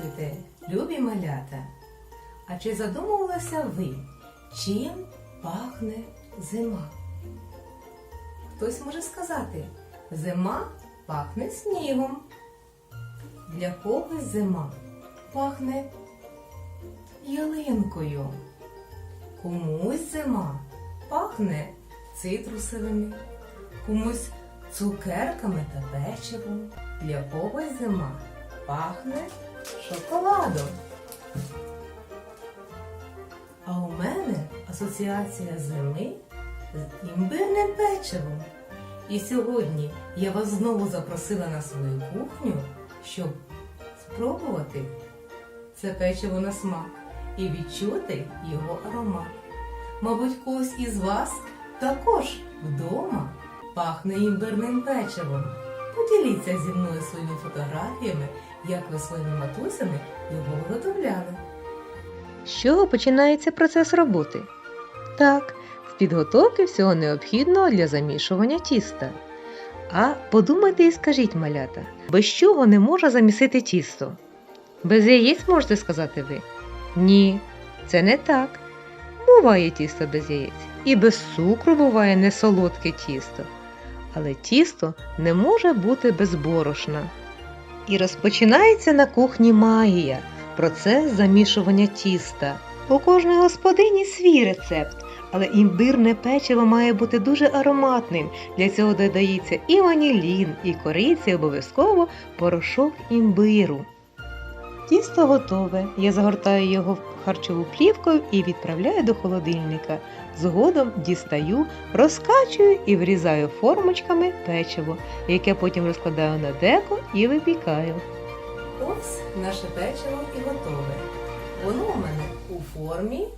Здравствуйте, любі малята! А чи задумувалися ви, чим пахне зима? Хтось може сказати, зима пахне снігом. Для когось зима пахне ялинкою. Комусь зима пахне цитрусовими, комусь цукерками та печивом. Для когось зима пахне шоколадом. А у мене асоціація зими з імбирним печивом. І сьогодні я вас знову запросила на свою кухню, щоб спробувати це печиво на смак і відчути його аромат. Мабуть, когось із вас також вдома пахне імбирним печивом. Поділіться зі мною своїми фотографіями, як ви своїми матусями його виготовляли. З чого починається процес роботи? Так, з підготовки всього необхідного для замішування тіста. А подумайте і скажіть, малята, без чого не може замісити тісто? Без яєць можете сказати ви? Ні, це не так. Буває тісто без яєць. І без цукру буває несолодке тісто. Але тісто не може бути без борошна. І розпочинається на кухні магія процес замішування тіста. У кожної господині свій рецепт, але імбирне печиво має бути дуже ароматним. Для цього додається і ванілін, і кориця, і обов'язково порошок імбиру. Тісто готове. Я загортаю його в харчову плівкою і відправляю до холодильника. Згодом дістаю, розкачую і врізаю формочками печиво, яке потім розкладаю на деко і випікаю. Ось наше печиво і готове. Воно у мене у формі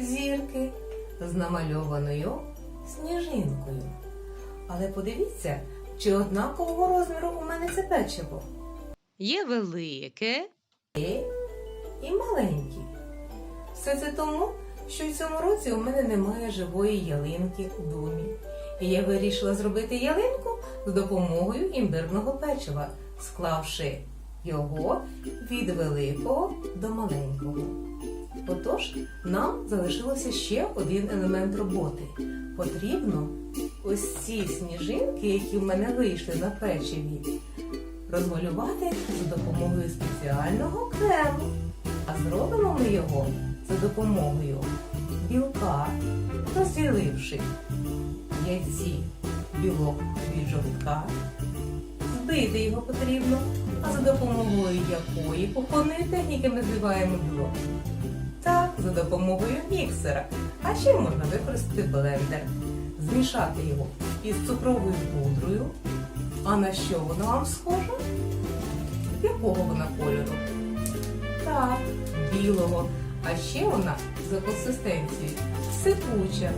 зірки з намальованою сніжинкою. Але подивіться, чи однакового розміру у мене це печиво. Є велике, і маленькі. Все це тому, що в цьому році у мене немає живої ялинки у домі. І я вирішила зробити ялинку з допомогою імбирного печива, склавши його від великого до маленького. Отож, нам залишилося ще один елемент роботи. Потрібно ось ці сніжинки, які в мене вийшли на печиві, розмалювати за допомогою спеціального крему. А зробимо ми його за допомогою білка, розділивши яйці білок від жовтка. Збити його потрібно, а за допомогою якої кухонної техніки ми збиваємо білок. Так, за допомогою міксера. А ще можна використати блендер, змішати його із цукровою пудрою. А на що воно вам схоже? Якого вона кольору? Так, білого. А ще вона за консистенцією сипуча.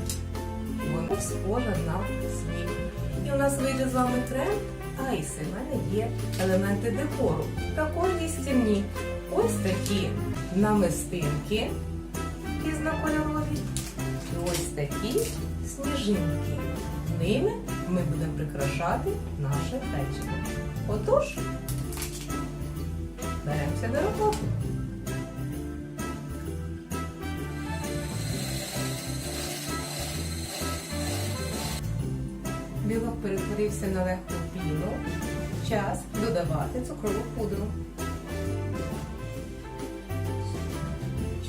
Вона схожа на сніг. І у нас вийде з вами крем айси. У мене є елементи декору. Також їстівні. Ось такі намистинки різнокольорові. І ось такі сніжинки. Ними ми будемо прикрашати наше печиво. Отож, беремося до роботи. Білок перетворився на легку піну. Час додавати цукрову пудру.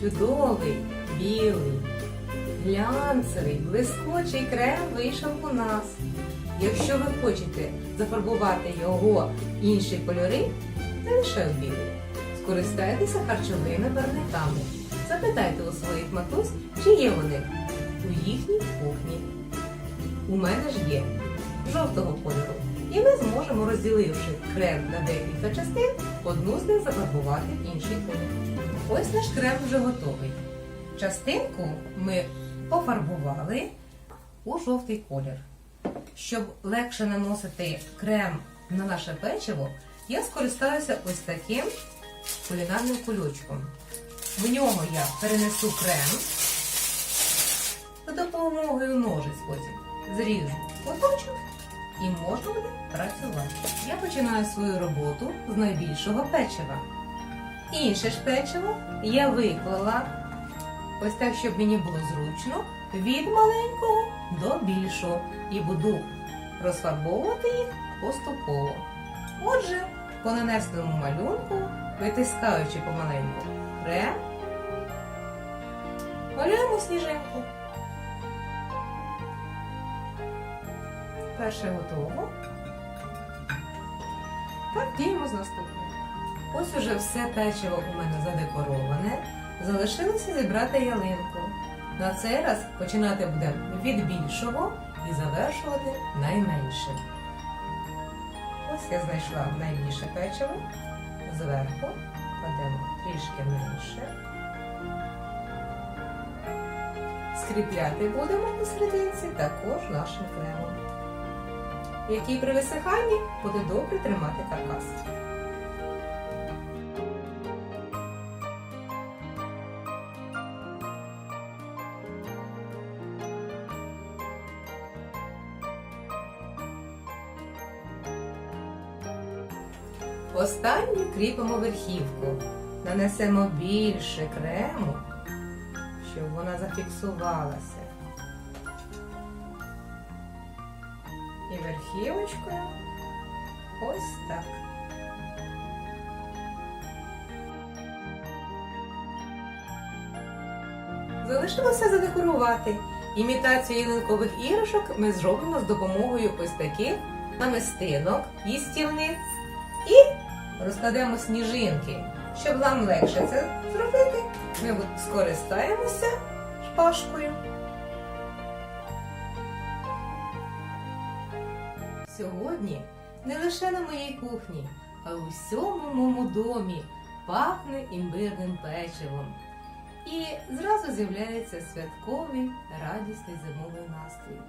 Чудовий, білий, глянцевий, блискучий крем вийшов у нас. Якщо ви хочете зафарбувати його інші кольори, не лише в білий, скористайтеся харчовими барвниками. Запитайте у своїх матусь, чи є вони у їхній кухні. У мене ж є жовтого кольору. І ми зможемо, розділивши крем на декілька частин, одну з них зафарбувати в інший колір. Ось наш крем вже готовий. Частинку ми пофарбували у жовтий колір. Щоб легше наносити крем на наше печиво, я скористаюся ось таким кулінарним кульочком. В нього я перенесу крем за допомогою ножиць потім зріжу куточок і можна буде працювати. Я починаю свою роботу з найбільшого печива. Інше ж печиво я виклала ось так, щоб мені було зручно, від маленького до більшого. І буду розфарбовувати їх поступово. Отже, по нанесеному малюнку, витискаючи помаленьку крем, малюємо сніжинку. Перше готово. Так діємо з наступним. Ось уже все печиво у мене задекороване. Залишилося зібрати ялинку. На цей раз починати будемо від більшого і завершувати найменшим. Ось я знайшла найбільше печиво. Зверху кладемо трішки менше. Скріпляти будемо посерединці також нашим кремом, який при висиханні буде добре тримати каркас. Останню кріпимо верхівку. Нанесемо більше крему, щоб вона зафіксувалася. І верхівочкою ось так. Залишилося задекорувати. Імітацію ялинкових іграшок ми зробимо з допомогою ось таких намистинок їстівних і розкладемо сніжинки. Щоб нам легше це зробити, ми скористаємося шпажкою. Сьогодні не лише на моїй кухні, а й у всьому моєму домі пахне імбирним печивом. І зразу з'являється святковий радісний зимовий настрій.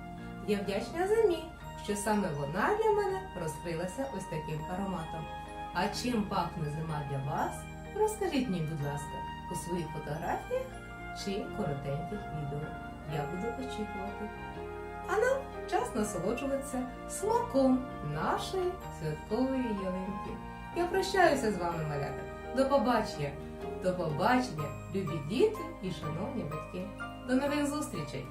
Я вдячна зимі, що саме вона для мене розкрилася ось таким ароматом. А чим пахне зима для вас? Розкажіть мені, будь ласка, у своїх фотографіях чи коротеньких відео. Я буду очікувати. А нам час насолоджуватися смаком нашої святкової ялинки. Я прощаюся з вами, малята. До побачення! До побачення, любі діти і шановні батьки. До нових зустрічей!